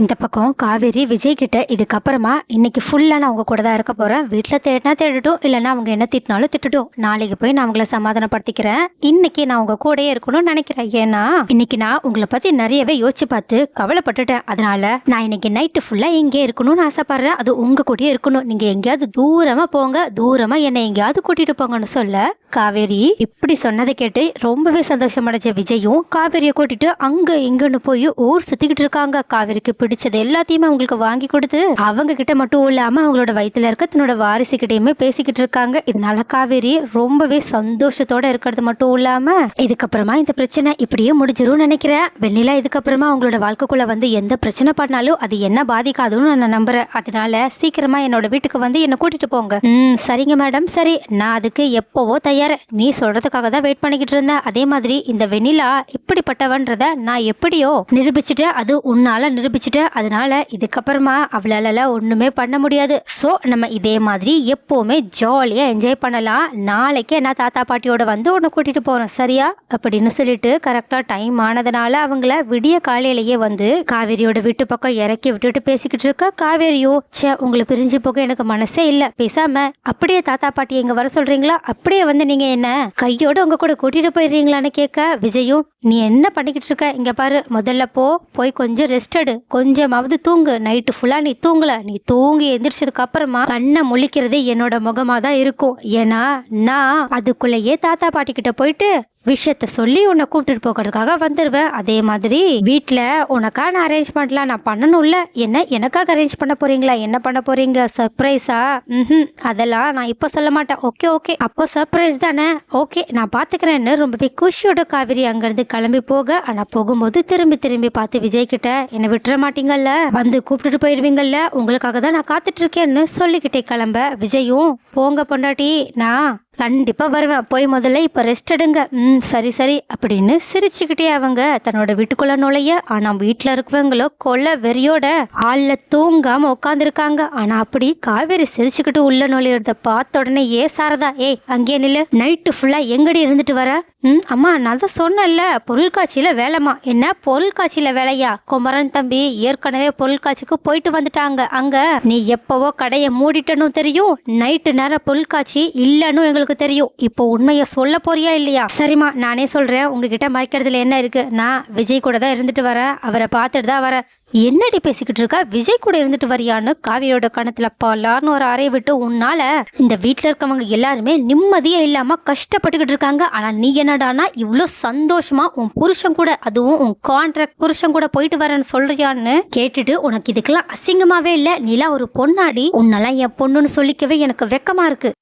இந்த பக்கம் காவேரி விஜய் கிட்ட இதுக்கப்புறமா இன்னைக்கு ஃபுல்லாக நான் அவங்க கூட தான் இருக்க போகிறேன் வீட்டில் தேடினா தேடட்டும் இல்லைன்னா அவங்க என்ன திட்டினாலும் திட்டட்டும். நாளைக்கு போய் நான் அவங்கள சமாதானப்படுத்திக்கிறேன். இன்னைக்கு நான் உங்க கூடயே இருக்கணும்னு நினைக்கிறேன். ஏன்னா இன்னைக்கு நான் உங்களை பற்றி நிறையவே யோசிச்சு பார்த்து கவலைப்பட்டுட்டேன். அதனால நான் இன்னைக்கு நைட்டு ஃபுல்லாக இங்கே இருக்கணும்னு ஆசைப்படுறேன். அது உங்க கூடயே இருக்கணும். நீங்கள் எங்கேயாவது தூரமாக போங்க. தூரமாக என்னை எங்கேயாவது கூட்டிட்டு போங்கன்னு சொல்ல காவேரி இப்படி சொன்னதை கேட்டு ரொம்பவே சந்தோஷமடைஞ்ச விஜயும் காவேரியை கூட்டிட்டு அங்க இங்கன்னு போய் ஊர் சுத்திக்கிட்டு இருக்காங்க. காவேரிக்கு பிடிச்சது எல்லாத்தையுமே அவங்களுக்கு வாங்கி கொடுத்து அவங்க கிட்ட மட்டும் இல்லாம அவங்களோட வயிற்றுல இருக்க தன்னோட வாரிசு கிட்டயுமே பேசிக்கிட்டு இருக்காங்க. இதனால காவேரி ரொம்பவே சந்தோஷத்தோட இருக்கிறது மட்டும் இல்லாம இதுக்கப்புறமா இந்த பிரச்சனை இப்படியே முடிஞ்சிரும் நினைக்கிறேன் வெண்ணிலா இதுக்கப்புறமா அவங்களோட வாழ்க்கைக்குள்ள வந்து எந்த பிரச்சனை பண்ணாலும் அது என்ன பாதிக்காதுன்னு நான் நம்புறேன். அதனால சீக்கிரமா என்னோட வீட்டுக்கு வந்து என்னை கூட்டிட்டு போங்க. ம் சரிங்க மேடம். சரி நான் அதுக்கு எப்போவோ தயார். நீ சொல்றதுக்காக தான் வெயிட் பண்ணிக்கிட்டு இருந்தேன். அதே மாதிரி இந்த வெண்ணிலா இப்படிப்பட்டவன்றத நான் எப்படியோ நிரூபிச்சுட்டேன் அது உன்னால நிரூபிச்சுட்டேன் அதனால இதுக்கப்புறமா அவளால ஒன்றுமே பண்ண முடியாது. ஸோ நம்ம இதே மாதிரி எப்போவுமே ஜாலியாக என்ஜாய் பண்ணலாம். நாளைக்கே நான் தாத்தா பாட்டியோட வந்து உன்னை கூட்டிட்டு போகிறோம் சரியா? அப்படின்னு சொல்லிட்டு கரெக்டாக டைம் ஆனதுனால அவங்கள விடிய காலையிலேயே வந்து காவேரியோட வீட்டு பக்கம் இறக்கி விட்டுட்டு பேசிக்கிட்டு இருக்க காவேரியோ ச்சே உங்களை பிரிஞ்சு போக எனக்கு மனசே இல்லை. பேசாம அப்படியே தாத்தா பாட்டி எங்க வர சொல்றீங்களா? அப்படியே வந்து நீங்க என்ன கையோட உங்க கூட கூட்டிட்டு போயிடுறீங்களான்னு கேட்க விஜயும் நீ என்ன பண்ணிக்கிட்டு இருக்க? இங்க பாரு முதல்ல போ போய் கொஞ்சம் ரெஸ்ட் எடு. கொஞ்சமாவது தூங்கு. நைட்டு ஃபுல்லாக நீ தூங்கல. நீ தூங்கி எந்திரிச்சதுக்கு அப்புறமா கண்ணை முழிக்கிறது என்னோட முகமாக தான் இருக்கும். ஏன்னா நான் அதுக்குள்ளேயே தாத்தா பாட்டி கிட்ட போயிட்டு விஷயத்த சொல்லி உன்னை கூப்பிட்டுட்டு போகிறதுக்காக வந்துடுவேன் அதே மாதிரி வீட்டில் உனக்கான அரேஞ்ச்மெண்ட்லாம் நான் பண்ணணும்ல என்ன எனக்காக அரேஞ்ச் பண்ண போறீங்களா? என்ன பண்ண போறீங்க? சர்ப்ரைஸா ம் அதெல்லாம் நான் இப்போ சொல்ல மாட்டேன். ஓகே ஓகே அப்போ சர்ப்ரைஸ் தானே? ஓகே நான் பார்த்துக்கிறேன்னு ரொம்பவே குஷியோட காவேரி அங்கேருந்து கிளம்பி போக ஆனால் போகும்போது திரும்பி திரும்பி பார்த்து விஜய் கிட்ட என்னை விட்டுற மாட்டீங்கல்ல? வந்து கூப்பிட்டுட்டு போயிடுவீங்கல்ல உங்களுக்காக தான் நான் காத்துட்டு இருக்கேன்னு சொல்லிக்கிட்டே கிளம்ப. விஜயும் போங்க பொண்டாட்டி நான் கண்டிப்பாக வருவேன். போய் முதல்ல இப்போ ரெஸ்ட் எடுங்க. ம் சரி சரி அப்படின்னு சிரிச்சுக்கிட்டே அவங்க தன்னோட வீட்டுக்குள்ள நுழைய ஆனால் வீட்டில் இருக்கவங்களோ கொல்ல வெறியோட ஆளில் தூங்காமல் உட்காந்துருக்காங்க ஆனால் அப்படி காவேரி சிரிச்சுக்கிட்டு உள்ள நுழையிறத பார்த்த உடனே ஏ சாரதா ஏய் அங்கேயே நில்லு. நைட்டு ஃபுல்லாக எங்கடி இருந்துட்டு வர? ம் அம்மா நான் தான் சொன்னேன்ல. பொருள்காட்சியில் வேலைம்மா. என்ன? பொருள்காட்சியில் வேலையா? குமரன் தம்பி ஏற்கனவே பொருட்காட்சிக்கு போயிட்டு வந்துட்டாங்க. அங்கே நீ எப்போவோ கடையை மூடிட்டனும் தெரியும். நைட்டு நேரம் பொருட்காட்சி இல்லைன்னு எங்களுக்கு தெரியும். இப்போ உண்மையை சொல்ல போறியா இல்லையா? சரிம்மா நானே சொல்றேன். உங்ககிட்ட மறைக்கிறதுல என்ன இருக்கு? நான் விஜய் கூட தான் இருந்துட்டு வரேன். அவரை பார்த்துட்டு தான் வரேன். என்னடி பேசிக்கிட்டு இருக்கா? விஜய் கூட இருந்துட்டு வரியான்னு காவியோட கணத்துல பலார்னு ஒரு அறைய விட்டு உன்னால இந்த வீட்டில் இருக்கவங்க எல்லாருமே நிம்மதியே இல்லாம கஷ்டப்பட்டுக்கிட்டு இருக்காங்க. ஆனா நீ என்னடானா இவ்வளோ சந்தோஷமா உன் புருஷன் கூட அதுவும் உன் கான்ட்ராக்ட் புருஷன் கூட போயிட்டு வரேன்னு சொல்றியான்னு கேட்டுட்டு உனக்கு இதுக்கெல்லாம் அசிங்கமாவே இல்ல. நீலாம் ஒரு பொண்ணாடி. உன்னெல்லாம் என் பொண்ணுன்னு சொல்லிக்கவே எனக்கு வெக்கமா இருக்கு.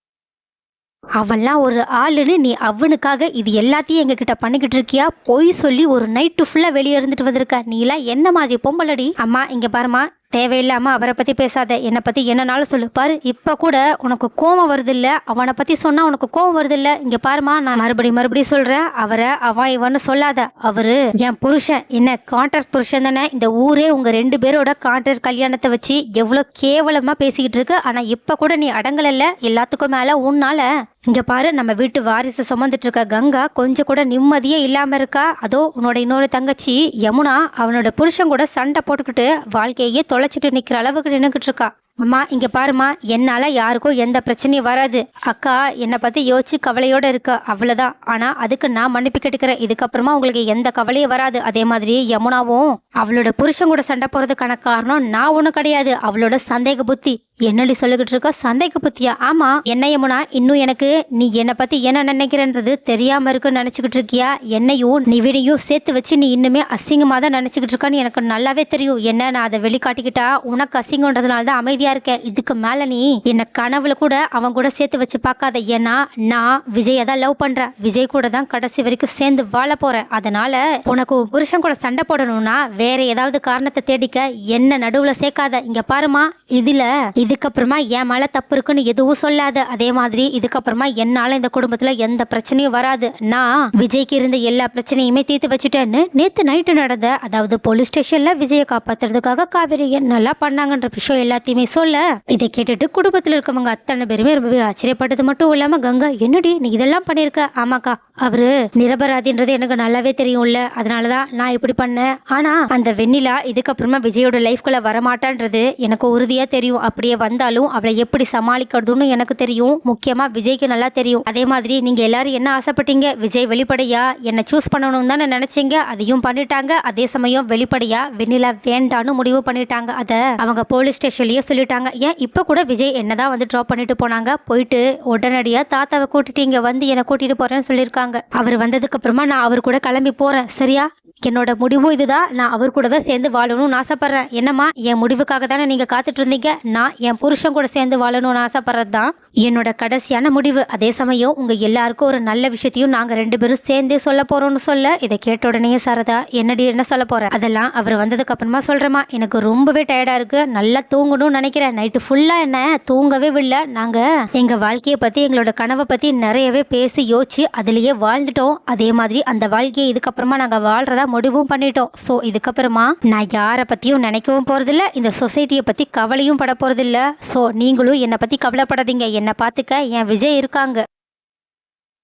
அவன்லாம் ஒரு ஆளுன்னு நீ அவனுக்காக இது எல்லாத்தையும் எங்ககிட்ட பண்ணிக்கிட்டு இருக்கியா? பொய் சொல்லி ஒரு நைட்டு ஃபுல்லாக வெளியே இருந்துட்டு வந்திருக்க. நீலாம் என்ன மாதிரி பொம்பளடி? அம்மா இங்கே பாருமா தேவையில்லாம அவரை பத்தி பேசாத. என்னை பத்தி என்னனாலும் சொல்லு. பாரு இப்ப கூட உனக்கு கோவம் வருது இல்ல அவனை பத்தி சொன்னா உனக்கு கோவம் வருது இல்ல இங்க பாருமா நான் மறுபடியும் மறுபடியும் சொல்றேன். அவரை அவன் இவன்னு சொல்லாத. அவரு என் புருஷன். என்ன கான்ட்ராக்ட் புருஷன் தானே? இந்த ஊரே உங்க ரெண்டு பேரோட கான்ட்ராக்ட் கல்யாணத்தை வச்சு எவ்வளவு கேவலமா பேசிக்கிட்டு இருக்கு. ஆனா இப்ப கூட நீ அடங்கலைல்ல. எல்லாத்துக்கும் மேல உன்னால இங்கே பாரு நம்ம வீட்டு வாரிசு சுமந்துட்டு இருக்க கங்கா கொஞ்சம் கூட நிம்மதியே இல்லாமல் இருக்கா? அதோ உன்னோட இன்னொரு தங்கச்சி யமுனா அவனோட புருஷன் கூட சண்டை போட்டுக்கிட்டு வாழ்க்கையே தொலைச்சிட்டு நிற்கிற அளவுக்கு நின்றுக்கிட்டு இருக்கா. அம்மா இங்கே பாருமா என்னால் யாருக்கும் எந்த பிரச்சனையும் வராது. அக்கா என்னை பற்றி யோசிச்சு கவலையோடு இருக்க அவ்வளோதான் ஆனால் அதுக்கு நான் மன்னிப்பு கேட்டுக்கிறேன். இதுக்கப்புறமா உங்களுக்கு எந்த கவலையும் வராது. அதே மாதிரி யமுனாவும் அவளோட புருஷன் கூட சண்டை போகிறதுக்கான காரணம் நான் ஒன்றும் கிடையாது. அவளோட சந்தேக புத்தி. என்னடி சொல்லிக்கிட்டு இருக்க? சந்தைக்கு புத்தியா? ஆமா. என்ன யமுனா? இன்னும் எனக்கு நீ என்னை பத்தி என்ன நினைக்கிறன்றது தெரியாம இருக்குன்னு நினைச்சுக்கிட்டு இருக்கியா? என்னையும் நிவிடையும் சேர்த்து வச்சு நீ இன்னுமே அசிங்கமா தான் நினைச்சுக்கிட்டு இருக்கான்னு எனக்கு நல்லாவே தெரியும். என்ன நான் அதை வெளிக்காட்டிக்கிட்டா உனக்கு அசிங்கன்றதுனால தான் அமைதியா இருக்கேன். இதுக்கு மேல நீ என்ன கனவுல கூட அவன் கூட சேர்த்து வச்சு பார்க்காத. ஏன்னா நான் விஜயை தான் லவ் பண்றேன். விஜய் கூட தான் கடைசி வரைக்கும் சேர்ந்து வாழ போறேன். அதனால உனக்கு புருஷன் கூட சண்டை போடணும்னா வேற ஏதாவது காரணத்தை தேடிக்க என்ன நடுவுல சேர்க்காத. இங்க பாருமா இதுல இது இதுக்கப்புறமா என் மேலே தப்பு இருக்குன்னு எதுவும் சொல்லாத அதே மாதிரி இதுக்கப்புறமா என்னால் இந்த குடும்பத்தில் எந்த பிரச்சனையும் வராது. நான் விஜய்க்கு இருந்த எல்லா பிரச்சனையுமே தீர்த்து வச்சுட்டேன்னு நேற்று நைட்டு நடந்த அதாவது போலீஸ் ஸ்டேஷனில் விஜயை காப்பாத்துறதுக்காக காவேரி நல்லா பண்ணாங்கன்ற விஷயம் எல்லாத்தையுமே சொல்ல இதை கேட்டுட்டு குடும்பத்தில் இருக்கவங்க அத்தனை பேருமே ரொம்பவே ஆச்சரியப்பட்டது மட்டும் இல்லாமல் கங்கா என்னடி நீ இதெல்லாம் பண்ணியிருக்க ஆமாக்கா அவரு நிரபராதின்றது எனக்கு நல்லாவே தெரியும்ல அதனாலதான் நான் இப்படி பண்ணேன். ஆனா அந்த வெண்ணிலா இதுக்கப்புறமா விஜயோட லைஃப்குள்ள வரமாட்டான்றது எனக்கு உறுதியா தெரியும். அப்படியே வந்தாலும் அவளை எப்படி சமாளிக்கிறதுன்னு எனக்கு தெரியும். முக்கியமா விஜய்க்கு நல்லா தெரியும். அதே மாதிரி நீங்க எல்லாரும் என்ன ஆசைப்பட்டீங்க? விஜய் வெளிப்படையா? என்ன சூஸ் பண்ணணும் தானே நினைச்சீங்க? அதையும் பண்ணிட்டாங்க. அதே சமயம் வெளிப்படையா வெண்ணிலா வேண்டான்னு முடிவு பண்ணிட்டாங்க. அதை அவங்க போலீஸ் ஸ்டேஷன்லயே சொல்லிட்டாங்க. ஏன்? இப்ப கூட விஜய் என்னதான் வந்து ட்ராப் பண்ணிட்டு போனாங்க. போயிட்டு உடனடியா தாத்தாவை கூட்டிட்டு இங்க வந்து என்னை கூட்டிட்டு போறேன்னு சொல்லியிருக்காங்க. அவர் வந்ததுக்கு அப்புறமா நான் அவர் கூட கிளம்பி போறேன். சரியா? என்னோட முடிவும் இதுதான். நான் அவர் கூட தான் சேர்ந்து வாழணும்னு ஆசைப்பட்றேன். என்னம்மா என் முடிவுக்காக தானே நீங்க காத்துட்டு இருந்தீங்க நான் என் புருஷன் கூட சேர்ந்து வாழணும்னு ஆசைப்படுறது தான் என்னோட கடைசியான முடிவு. அதே சமயம் உங்க எல்லாருக்கும் ஒரு நல்ல விஷயத்தையும் நாங்க ரெண்டு பேரும் சேர்ந்தே சொல்ல போறோம்னு சொல்ல இதை கேட்ட உடனே சாரதா என்னடி என்ன சொல்ல போகிறேன் அதெல்லாம் அவர் வந்ததுக்கு அப்புறமா சொல்றேம்மா. எனக்கு ரொம்பவே டயர்டா இருக்கு. நல்லா தூங்கணும்னு நினைக்கிறேன். நைட்டு ஃபுல்லா என்ன தூங்கவே இல்லை நாங்க எங்க வாழ்க்கையை பத்தி எங்களோட கனவை பத்தி நிறையவே பேசி யோசிச்சு அதுலயே வாழ்ந்துட்டோம். அதே மாதிரி அந்த வாழ்க்கையை இதுக்கப்புறமா நாங்க வாழ்றதா முடிவும் பண்ணிட்டோம். ஸோ இதுக்கப்புறமா நான் யாரை பற்றியும் நினைக்கவும் போகிறதில்ல இந்த சொசைட்டியை பற்றி கவலையும் பட போகிறதில்ல ஸோ நீங்களும் என்னை பற்றி கவலைப்படாதீங்க. என்னை பார்த்துக்க என் விஜய் இருக்காங்க.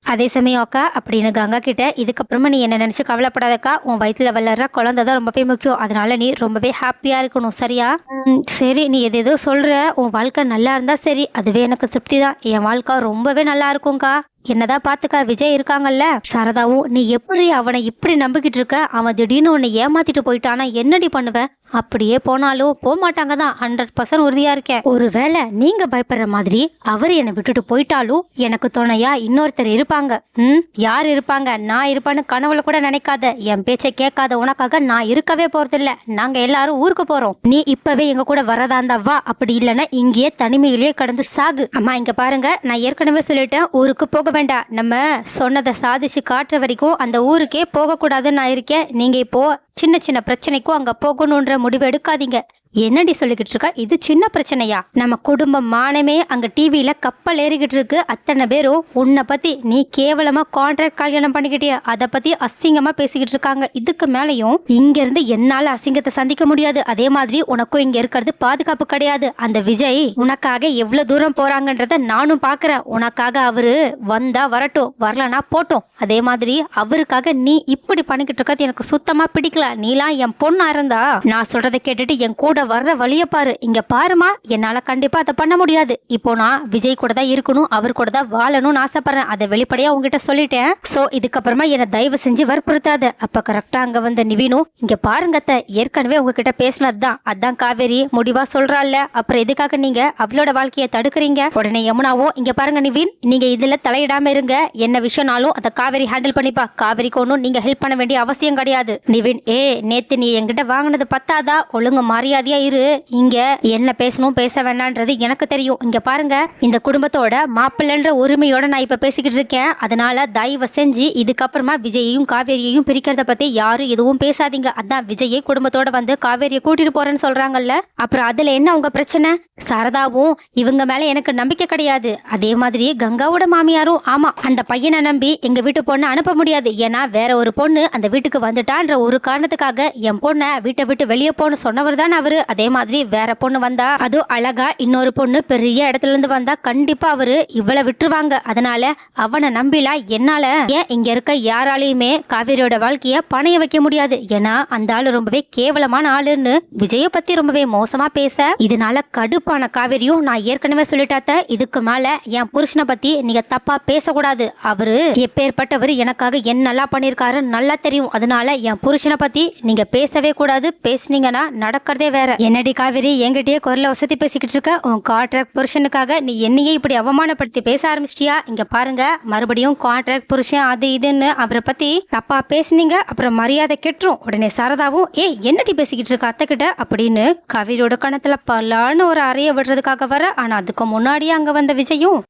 அதே சமயம் அக்கா அப்படின்னு கங்கா கிட்ட இதுக்கப்புறமா நீ என்ன நினச்சி கவலைப்படாதக்கா. உன் வயிற்றுல வளர்ற குழந்தை தான் ரொம்பவே முக்கியம். அதனால நீ ரொம்பவே ஹாப்பியாக இருக்கணும் சரியா? ம், சரி நீ எது எதோ சொல்கிற உன் வாழ்க்கை நல்லா இருந்தால் சரி. அதுவே எனக்கு திருப்தி தான். என் வாழ்க்கை ரொம்பவே நல்லா இருக்கும்க்கா. என்னதான் பாத்துக்கா விஜய் இருக்காங்கல்ல? சரதாவும் நீ எப்படி அவனை இப்படி நம்பிக்கிட்டு இருக்க? அவன் திடீர்னு உன்னை ஏமாத்திட்டு போயிட்டானா? என்னடி பண்ணுவேன் அப்படியே போனாலும் போக மாட்டாங்க தான் ஹண்ட்ரட் பர்சன்ட் உறுதியா இருக்கேன். ஒருவேளை நீங்க பயப்படுற மாதிரி அவர் என்னை விட்டுட்டு போயிட்டாலும் எனக்கு துணையா இன்னொருத்தர் இருப்பாங்க. ம் யார் இருப்பாங்க? நான் இருப்பேன்னு கனவுல கூட நினைக்காத. என் பேச்சை கேட்காத உனக்காக நான் இருக்கவே போறதில்ல. நாங்க எல்லாரும் ஊருக்கு போறோம். நீ இப்பவே எங்க கூட வரதா இருந்தா வா. அப்படி இல்லைன்னா இங்கேயே தனிமையிலேயே கடந்து சாகு. அம்மா இங்க பாருங்க. நான் ஏற்கனவே சொல்லிட்டேன். ஊருக்கு போக வேண்டாம் நம்ம சொன்னதை சாதிச்சு காட்டுற வரைக்கும் அந்த ஊருக்கே போகக்கூடாதுன்னு நான் இருக்கேன். நீங்கள் இப்போது சின்ன சின்ன பிரச்சனைக்கும் அங்கே போகணுன்ற முடிவு எடுக்காதீங்க. என்னடி சொல்லிக்கிட்டு இருக்கா? இது சின்ன பிரச்சனையா? நம்ம குடும்பம் மானமே அங்க டிவியில கப்பல் ஏறிக்கிட்டு இருக்கு. அத்தனை பேரும் உன்னை பத்தி நீ கேவலமா கான்ட்ராக்ட் கல்யாணம் பண்ணிக்கிட்டிய? அதை பத்தி அசிங்கமா பேசிக்கிட்டு இருக்காங்க. இதுக்கு மேலையும் இங்க இருந்து என்னால அசிங்கத்தை சந்திக்க முடியாது. அதே மாதிரி உனக்கும் இங்க இருக்கிறது பாதுகாப்பு கிடையாது. அந்த விஜய் உனக்காக எவ்வளவு தூரம் போறாங்கன்றத நானும் பாக்குறேன். உனக்காக அவரு வந்தா வரட்டும் வரலனா போட்டோம். அதே மாதிரி அவருக்காக நீ இப்படி பண்ணிக்கிட்டு இருக்கிறது எனக்கு சுத்தமா பிடிக்கல. நீலாம் என் பொண்ணா இருந்தா நான் சொல்றதை கேட்டுட்டு என் கூட வர்ற வழிய பாரு. இங்க பாருமா என்னால கண்டிப்பா அதை பண்ண முடியாது. இப்போ நான் விஜய் கூட தான் இருக்கணும் அவர் கூட தான் வாழணும்னு ஆசைப்படுறேன். அதை வெளிப்படையா உங்ககிட்ட சொல்லிட்டேன். சோ இதுக்கப்புறமா என்னை தயவு செஞ்சு வற்புறுத்தாத. அப்ப கரெக்டா அங்க வந்த நிவினும் இங்க பாருங்கத்தை ஏற்கனவே உங்ககிட்ட பேசினது தான் அதான் காவேரி முடிவா சொல்றாள்ல. அப்புறம் எதுக்காக நீங்க அவளோட வாழ்க்கையை தடுக்கிறீங்க? உடனே யமுனாவோ இங்க பாருங்க நிவின் நீங்க இதுல தலையிடாம இருங்க. என்ன விஷயம்னாலும் அதை காவேரி ஹேண்டில் பண்ணிப்பா. காவேரிக்கு ஒன்றும் நீங்க ஹெல்ப் பண்ண வேண்டிய அவசியம் கிடையாது. நிவின் ஏ நேத்து நீ என்கிட்ட வாங்கினது பத்தாதா? ஒழுங்கு மரியாதையா இரு இங்க என்ன பேசணும் பேச வேண்டான்றது எனக்கு தெரியும். இங்க பாருங்க இந்த குடும்பத்தோட மாப்பிள்ளைன்ற உரிமையோட நான் இப்ப பேசிக்கிட்டு இருக்கேன். அதனால தயவு செஞ்சு இதுக்கப்புறமா விஜயையும் காவேரியையும் பிரிக்கிறத பத்தி யாரும் எதுவும் பேசாதீங்க. அதான் விஜயை குடும்பத்தோட வந்து காவேரியை கூட்டிட்டு போறேன்னு சொல்றாங்கல்ல. அப்புறம் அதுல என்ன உங்க பிரச்சனை? சாரதாவும் இவங்க மேல எனக்கு நம்பிக்கை கிடையாது. அதே மாதிரி கங்காவோட மாமியாரும் ஆமா அந்த பையனை நம்பி எங்க வீட்டு பொண்ணை அனுப்ப முடியாது. ஏன்னா வேற ஒரு பொண்ணு அந்த வீட்டுக்கு வந்துட்டான்ற ஒரு காரணத்துக்காக என் பொண்ணை வீட்டை விட்டு வெளியே போன்னு சொன்னவர் தான் அவரு. அதே மாதிரி வேற பொண்ணு வந்தா அது அழகா இன்னொரு பொண்ணு பெரிய இடத்துல இருந்து வந்தா கண்டிப்பா அவரு இவளை விட்டுருவாங்க. அதனால அவனை நம்பிலாம் என்னால ஏன் இங்க இருக்க யாராலையுமே காவேரியோட வாழ்க்கைய பணைய வைக்க முடியாது. ஏன்னா அந்த ஆளு ரொம்பவே கேவலமான ஆளுன்னு விஜய பத்தி ரொம்பவே மோசமா பேச இதனால கடுப்பான காவேரியும் நான் ஏற்கனவே சொல்லிட்டாத்த இதுக்கு மேல என் புருஷனை பத்தி நீங்க தப்பா பேசக்கூடாது. அவரு எப்பேற்பட்டவர் எனக்காக என்னெல்லாம் பண்ணிருக்காரு நல்லா தெரியும். அதனால என் புருஷனை பத்தி நீங்க பேசவே கூடாது. பேசுனீங்கன்னா நடக்கிறதே வேற என்னடி காவேரி என்கிட்டயே குரல வசதி பேசிக்கிட்டு இருக்க? உன் கான்ட்ராக்ட் புருஷனுக்காக நீ என்னையே இப்படி அவமானப்படுத்தி பேச ஆரம்பிச்சிட்டியா? இங்க பாருங்க மறுபடியும் கான்ட்ராக்ட் புருஷன் அது இதுன்னு அவரை பத்தி தப்பா பேசுனீங்க அப்புறம் மரியாதை கெட்டுரும். உடனே சரதாவும் ஏ என்னடி பேசிக்கிட்டு இருக்க அத்தைக்கிட்ட அப்படின்னு கவிரோட கணத்துல பலான்னு ஒரு அறைய விடுறதுக்காக வர ஆனா அதுக்கு முன்னாடியே அங்க வந்த விஜயும்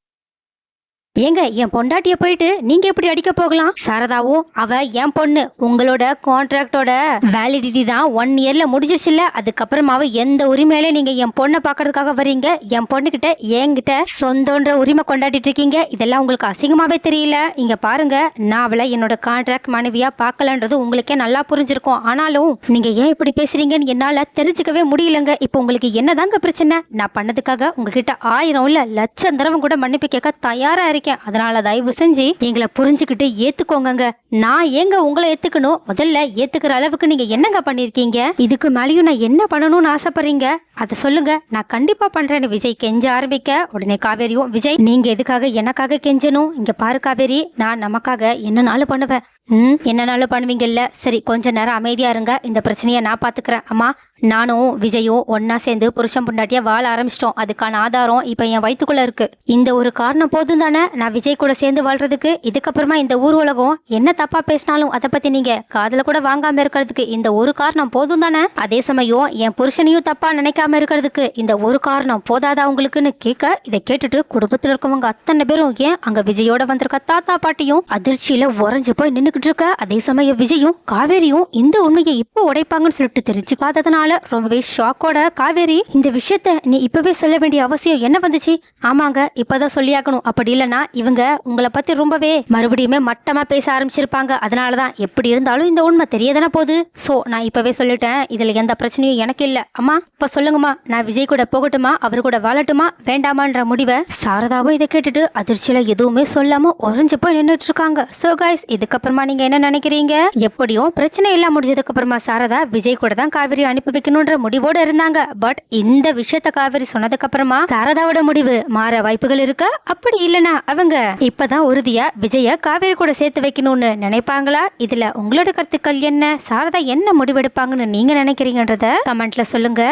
ஏங்க என் பொண்டாட்டிய போயிட்டு நீங்க எப்படி அடிக்க போகலாம்? சாரதாவும் அவ என் பொண்ணு உங்களோட கான்ட்ராக்டோட வேலிடிட்டி தான் ஒன் இயர்ல முடிஞ்சிருச்சுல்ல? அதுக்கப்புறமாவ எந்த உரிமையில நீங்க என் பொண்ணை பாக்குறதுக்காக வரீங்க என் பொண்ணுகிட்ட என்கிட்ட சொந்தன்ற உரிமை கொண்டாடிட்டு இருக்கீங்க? இதெல்லாம் உங்களுக்கு அசிங்கமாவே தெரியல? இங்க பாருங்க நான் அவளை என்னோட கான்ட்ராக்ட் மனைவியா பார்க்கலன்றது உங்களுக்கே நல்லா புரிஞ்சிருக்கும். ஆனாலும் நீங்க ஏன் இப்படி பேசுறீங்கன்னு என்னால தெரிஞ்சுக்கவே முடியலங்க. இப்போ உங்களுக்கு என்னதாங்க பிரச்சனை? நான் பண்ணதுக்காக உங்ககிட்ட ஆயிரம் இல்ல லட்சம் தடவை கூட மன்னிப்பு கேட்க தயாரா இருக்கேன். அதனால தயவு செஞ்சு எங்களை புரிஞ்சுக்கிட்டு ஏத்துக்கோங்க நான் ஏங்க உங்களை ஏத்துக்கணும்? முதல்ல ஏத்துக்கிற அளவுக்கு நீங்க என்னங்க பண்ணிருக்கீங்க? இதுக்கு மேலேயும் நான் என்ன பண்ணணும்னு ஆசைப்படுறீங்க? அதை சொல்லுங்க. நான் கண்டிப்பா பண்றேன்னு விஜய் கெஞ்ச ஆரம்பிக்க. உடனே காவேரியும் விஜய் நீங்க எதுக்காக எனக்காக கெஞ்சணும்? இங்க பாரு காவேரி. நான் நமக்காக என்னனாலும் பண்ணுவேன்? ம்? என்னனாலும் பண்ணுவீங்கல்ல? சரி கொஞ்ச நேரம் அமைதியாக இருங்க. இந்த பிரச்சனையை நான் பார்த்துக்கிறேன் அம்மா நானும் விஜயும் ஒன்றா சேர்ந்து புருஷன் பொண்டாட்டியா வாழ ஆரம்பிச்சிட்டோம். அதுக்கான ஆதாரம் இப்போ என் வயிற்றுக்குள்ளே இருக்கு. இந்த ஒரு காரணம் போதும் தானே? நான் விஜய் கூட சேர்ந்து வாழ்றதுக்கு இதுக்கப்புறமா இந்த ஊர் உலகம் என்ன தப்பா பேசினாலும் அதை பற்றி நீங்கள் காதில் கூட வாங்காமல் இருக்கிறதுக்கு இந்த ஒரு காரணம் போதும் தானே? அதே சமயம் என் புருஷனையும் தப்பாக நினைக்காம இருக்கிறதுக்கு இந்த ஒரு காரணம் போதாதா உங்களுக்குன்னு கேட்க இதை கேட்டுட்டு குடும்பத்தில் இருக்கவங்க அத்தனை பேரும் ஏன் அங்கே விஜயோட வந்திருக்க தாத்தா பாட்டியும் அதிர்ச்சியில் உறைஞ்சு போய் நின்று நின்னுக்கிட்டு இருக்க. அதே சமயம் விஜயும் காவேரியும் இந்த உண்மையை இப்போ உடைப்பாங்கன்னு சொல்லிட்டு தெரிஞ்சுக்காததுனால ரொம்பவே ஷாக்கோட காவேரி இந்த விஷயத்த நீ இப்பவே சொல்ல வேண்டிய அவசியம் என்ன வந்துச்சு? ஆமாங்க இப்பதான் சொல்லியாக்கணும் அப்படி இல்லைன்னா இவங்க உங்களை பத்தி ரொம்பவே மறுபடியுமே மட்டமா பேச ஆரம்பிச்சிருப்பாங்க. அதனாலதான் எப்படி இருந்தாலும் இந்த உண்மை தெரியதானே போகுது. சோ நான் இப்பவே சொல்லிட்டேன். இதுல எந்த பிரச்சனையும் எனக்கு இல்ல. அம்மா இப்ப சொல்லுங்கம்மா. நான் விஜய் கூட போகட்டுமா? அவர் கூட வாழட்டுமா? வேண்டாமான்ற முடிவை சாரதாவும் இதை கேட்டுட்டு அதிர்ச்சியில எதுவுமே சொல்லாம உறைஞ்சு போய் நின்றுட்டு இருக்காங்க. சோ கைஸ் இதுக்கப்புறமா நீங்க என்ன நினைக்கிறீங்க? எப்படியும் பிரச்சனை எல்லாம் முடிஞ்சதுக்கு அப்புறமா சாரதா விஜய் கூட தான் காவிரி அனுப்பி வைக்கணும்ன்ற முடிவோட இருந்தாங்க. பட் இந்த விஷயத்த காவிரி சொன்னதுக்கு அப்புறமா சாரதாவோட முடிவு மாற வாய்ப்புகள் இருக்கா? அப்படி இல்லனா அவங்க இப்பதான் உறுதியா விஜய காவேரி கூட சேர்த்து வைக்கணும்னு நினைப்பாங்களா? இதுல உங்களோட கருத்துக்கள் என்ன? சாரதா என்ன முடிவெடுப்பாங்கன்னு நீங்க நினைக்கிறீங்கன்றத கமெண்ட்ல சொல்லுங்க.